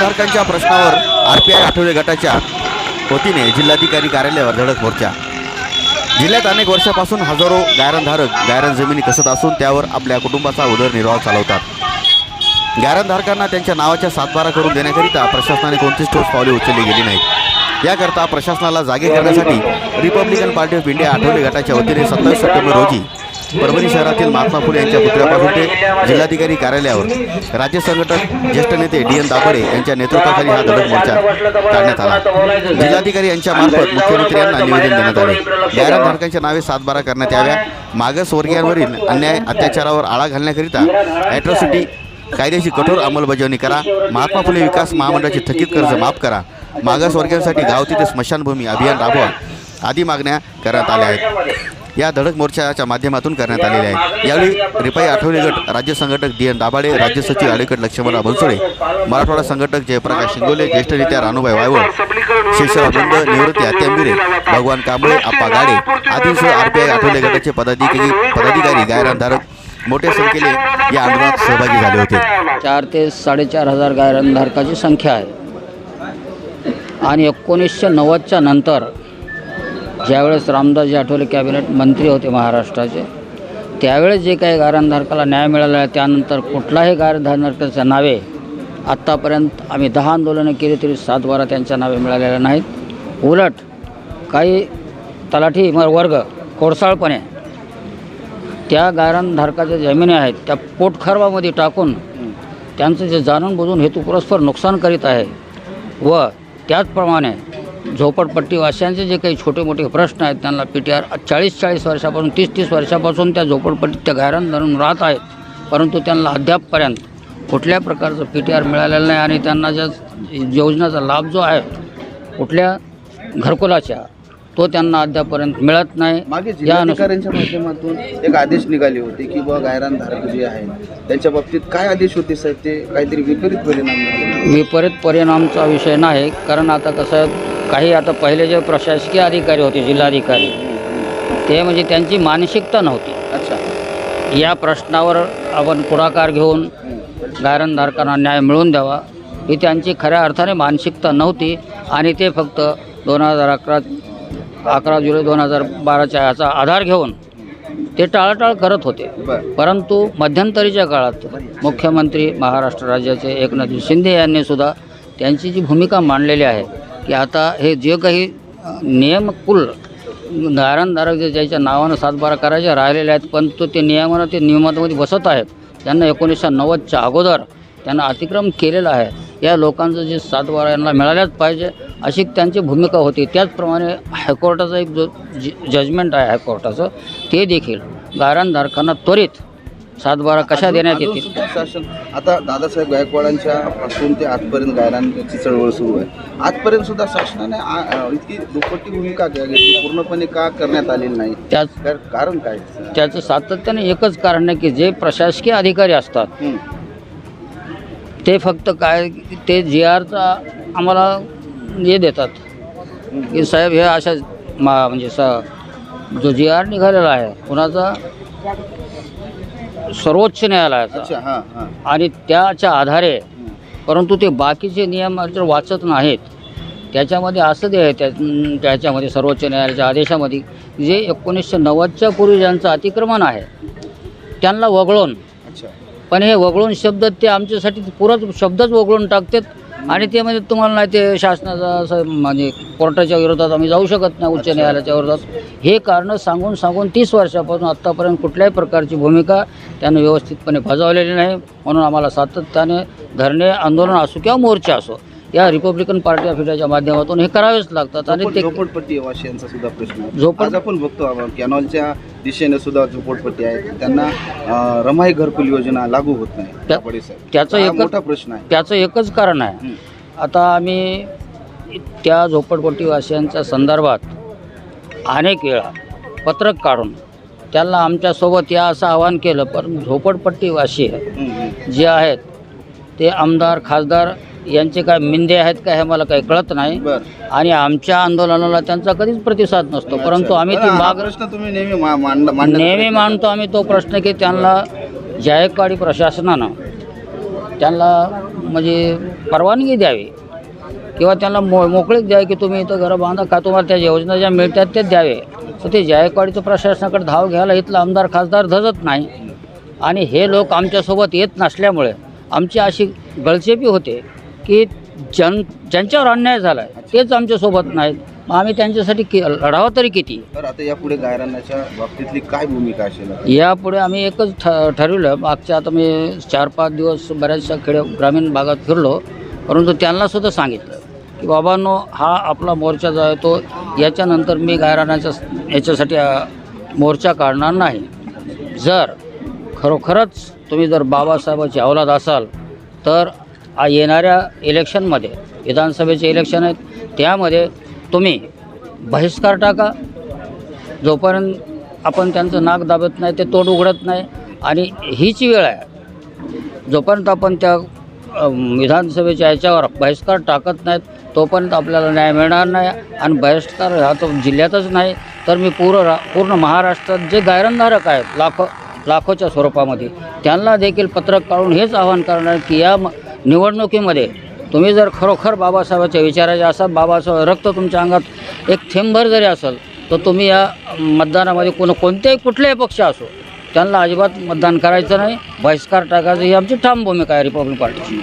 धारकांच्या प्रश्नावर आरपीआय आठवले गटाच्या वतीने जिल्हाधिकारी कार्यालयावर धडक मोर्चा. जिल्ह्यात अनेक वर्षापासून हजारो गायरनधारक गायरन जमिनी कसत असून त्यावर आपल्या कुटुंबाचा उदरनिर्वाह चालवतात. गायरनधारकांना त्यांच्या नावाच्या सातबारा करून देण्याकरिता प्रशासनाने कोणतीच ठोस पावले उचलली गेली नाहीत. याकरता प्रशासनाला जागे करण्यासाठी Republican Party of India Athawale गटाच्या वतीने सत्तावीस सप्टेंबर रोजी परभणी शहरातील महात्मा फुले यांच्या पुतळ्यापासून ते जिल्हाधिकारी कार्यालयावर राज्य संघटक ज्येष्ठ नेते डी एन दाभडे यांच्या नेतृत्वाखाली हा धडक मोर्चा काढण्यात आला. जिल्हाधिकारी यांच्या मार्फत मुख्यमंत्री यांना निवेदन देण्यात आले. गायरनधारकांच्या नावे सातबारा करण्यात याव्या. मागासवर्गीयांवरील अन्याय अत्याचारावर आळा घालण्याकरिता ॲट्रॉसिटी कायद्याची कठोर अंमलबजावणी करा. महात्मा फुले विकास महामंडळाचे थकीत कर्ज माफ करा. मागासवर्गीयांसाठी गाव तिथे स्मशानभूमी अभियान राबवा. आदी मागण्या करण्यात आल्या आहेत. या धडक मोर्चाच्या माध्यमातून करण्यात आलेल्या आहेत यावेळी रिपाई आठवले गट राज्य संघटक डी एन दाभाडे राज्य सचिव अलीकड लक्ष्मणराव बनसोडे मराठवाडा संघटक जयप्रकाश शिंगोले ज्येष्ठ नेत्या रानूबाई वायवळ शेषराव बंद निवृत्ती आत्यांबिरे भगवान कांबळे आप्पा गाडे आदींसह आरपीआय आठवले गटाचे पदाधिकारी पदाधिकारी गायरानधारक मोठ्या संख्येने या आंदोलनात सहभागी झाले होते. चार ते साडेचार हजार गायरनधारकाची संख्या आहे. आणि एकोणीसशे नव्वदच्या नंतर ज्यावेळेस रामदासजी आठवले कॅबिनेट मंत्री होते महाराष्ट्राचे त्यावेळेस जे काही गारणधारकाला न्याय मिळाला आहे त्यानंतर कुठलाही गारणधारकाच्या नावे आत्तापर्यंत आम्ही दहा आंदोलनं केली तरी सात बारा त्यांच्या नावे मिळालेल्या नाहीत. उलट काही तलाठी म- वर्ग कोळसाळपणे त्या गारणधारकाच्या जमिनी आहेत त्या पोटखरवामध्ये टाकून त्यांचं जे जाणून बुजून हेतुपुरस्पर नुकसान करीत आहे व त्याचप्रमाणे झोपडपट्टीवासियांचे जे काही छोटे मोठे प्रश्न आहेत त्यांना पी टी आर चाळीस चाळीस वर्षापासून तीस तीस वर्षापासून त्या झोपडपट्टीत त्या गायरान धरून राहत आहेत. परंतु त्यांना अद्यापपर्यंत कुठल्या प्रकारचं पी टी आर मिळालेलं नाही आणि त्यांना ज्या योजनेचा लाभ जो आहे कुठल्या घरकुलाच्या तो त्यांना अद्यापपर्यंत मिळत नाही. मागे जिल्हाधिकाऱ्यांच्या माध्यमातून एक आदेश निघाले होते की बुवा गायरान धारक जे आहेत त्यांच्या बाबतीत काय आदेश होते साहेब? ते काहीतरी विपरीत परिणाम विपरीत परिणामचा विषय नाही कारण आता कसं काही आता पहिले जे प्रशासकीय अधिकारी होते जिल्हाधिकारी ते म्हणजे त्यांची मानसिकता नव्हती. अच्छा. या प्रश्नावर आपण पुढाकार घेऊन गायरनधारकांना न्याय मिळवून द्यावा. ही त्यांची खऱ्या अर्थाने मानसिकता नव्हती आणि ते फक्त दोन हजार अकरा अकरा जुलै दोन हजार बाराच्या याचा आधार घेऊन ते टाळाटाळ करत होते. परंतु मध्यंतरीच्या काळात मुख्यमंत्री महाराष्ट्र राज्याचे एकनाथ शिंदे यांनी सुद्धा त्यांची जी भूमिका मांडलेली आहे की आता हे जे काही नियम कुल गायरनधारक जे ज्याच्या नावानं सातबारा करायचे राहिलेले आहेत पण तो ते नियमानं ते नियमामध्ये बसत आहेत. त्यांना एकोणीसशे नव्वदच्या अगोदर त्यांना अतिक्रम केलेलं आहे. या लोकांचं जे सातबारा यांना मिळाल्याच पाहिजे अशी त्यांची भूमिका होती. त्याचप्रमाणे हायकोर्टाचं एक जो जजमेंट आहे हायकोर्टाचं ते देखील गारणधारकांना त्वरित सातबारा कशा देण्यात येतील? सुद्धा शासन आता दादासाहेब गायकवाडांच्या पासून ते आजपर्यंत गायरांची चळवळ सुरू आहे. आजपर्यंत सुद्धा शासनाने आ- आ- इतकी दुपट्टी भूमिका घ्या- घेतली. पूर्णपणे का करण्यात आलेली नाही? त्याच कारण काय? त्याचं सातत्याने एकच कारण आहे की जे प्रशासकीय अधिकारी असतात हं. ते फक्त काय ते जी आरचा आम्हाला हे देतात. की साहेब हे अशा मा म्हणजे स जो जी आर निघालेला आहे कुणाचा सर्वोच्च न्यायालयाचा. हां हां. आणि त्याच्या आधारे परंतु ते बाकीचे नियम जर वाचत नाहीत त्याच्यामध्ये असं ते आहे त्या त्याच्यामध्ये सर्वोच्च न्यायालयाच्या आदेशामध्ये जे एकोणीसशे नव्वदच्या पूर्वी ज्यांचं अतिक्रमण आहे त्यांना वगळून. अच्छा. पण हे वगळून शब्द ते आमच्यासाठी पुरत शब्दच वगळून टाकतात. आणि ते म्हणजे तुम्हाला नाही ते शासनाचा असं म्हणजे कोर्टाच्या विरोधात आम्ही जाऊ शकत नाही उच्च न्यायालयाच्या विरोधात. हे कारणं सांगून सांगून तीस वर्षापासून आत्तापर्यंत कुठल्याही प्रकारची भूमिका त्यानं व्यवस्थितपणे बजावलेली नाही. म्हणून आम्हाला सातत्याने धरणे आंदोलन असो किंवा मोर्चा असो या रिपब्लिकन पार्टी ऑफ इंडियाच्या माध्यमातून हे करावेच लागतात आणि ते झोपडपट्टी वासियांचा सुद्धा प्रश्न आहे झोपड- आज आपण बघतो आपण कॅनॉलच्या दिशेने सुद्धा झोपडपट्टी आहे त्यांना अं, रमाई घरकुल योजना लागू होत नाही त्या- साहेब. त्याचं हा एकच- मोठा प्रश्न आहे त्याचं एकच कारण आहे हं. आता आम्ही त्या झोपडपट्टीवासियांच्या संदर्भात अनेक वेळा पत्रक काढून त्यांना आमच्यासोबत या असं आवाहन केलं पण झोपडपट्टीवासी हं, हं. जे आहेत ते आमदार खासदार यांचे काय मिंदे आहेत का हे मला काही कळत नाही. आणि आमच्या आंदोलनाला त्यांचा कधीच प्रतिसाद नसतो. परंतु आम्ही ती माग प्रश्न तुम्ही नेहमी मा- नेहमी मानतो आम्ही तो प्रश्न की त्यांना जायकवाडी प्रशासनानं त्यांना म्हणजे परवानगी द्यावी. किंवा त्यांना मो मोकळीक द्यावी की तुम्ही इथं घरं बांधा का तुम्हाला त्या योजना ज्या मिळतात तेच द्यावे. तर ते जायकवाडीचं प्रशासनाकडे धाव घ्यायला इथलं आमदार खासदार धजत नाही. आणि हे लोक आमच्यासोबत येत नसल्यामुळे आमची अशी गळचेपी होते. की जन ज्यांच्यावर अन्याय झाला आहे तेच आमच्यासोबत नाहीत. मग आम्ही त्यांच्यासाठी कि लढावं तरी किती? तर आता यापुढे गायरानाच्या बाबतीतली काय भूमिका असेल? यापुढे आम्ही एकच ठ ठरवलं. मागच्या आता मी चार पाच दिवस बऱ्याचशा खेड्या ग्रामीण भागात फिरलो. परंतु त्यांनासुद्धा सांगितलं की बाबांनो हा आपला मोर्चा जो आहे तो याच्यानंतर मी गायरानाच्या याच्यासाठी अ, मोर्चा काढणार नाही. जर खरोखरच तुम्ही जर बाबासाहेबाची अवलाद असाल तर येणाऱ्या इलेक्शनमध्ये विधानसभेचे इलेक्शन आहेत त्यामध्ये तुम्ही बहिष्कार टाका. जोपर्यंत आपण त्यांचं नाक दाबत नाही ते तोड उघडत नाही आणि हीच वेळ आहे. जोपर्यंत आपण त्या विधानसभेच्या याच्यावर बहिष्कार टाकत नाहीत तोपर्यंत आपल्याला न्याय मिळणार नाही. आणि बहिष्कार हा तो जिल्ह्यातच नाही तर मी पूर्ण रा पूर्ण महाराष्ट्रात जे गायरनधारक आहेत लाखो लाखोच्या स्वरूपामध्ये त्यांना देखील पत्रक काढून हेच आवाहन करणार की या निवडणुकीमध्ये तुम्ही जर खरोखर बाबासाहेबाच्या विचाराचे असाल बाबासाहेब रक्त तुमच्या अंगात एक थेंबभर जरी असेल तर तुम्ही या मतदानामध्ये कोण कोणत्याही कुठलेही पक्ष असो त्यांना अजिबात मतदान करायचं नाही. बहिष्कार टाकायचं ही आमची ठाम भूमिका आहे रिपब्लिक पार्टीची.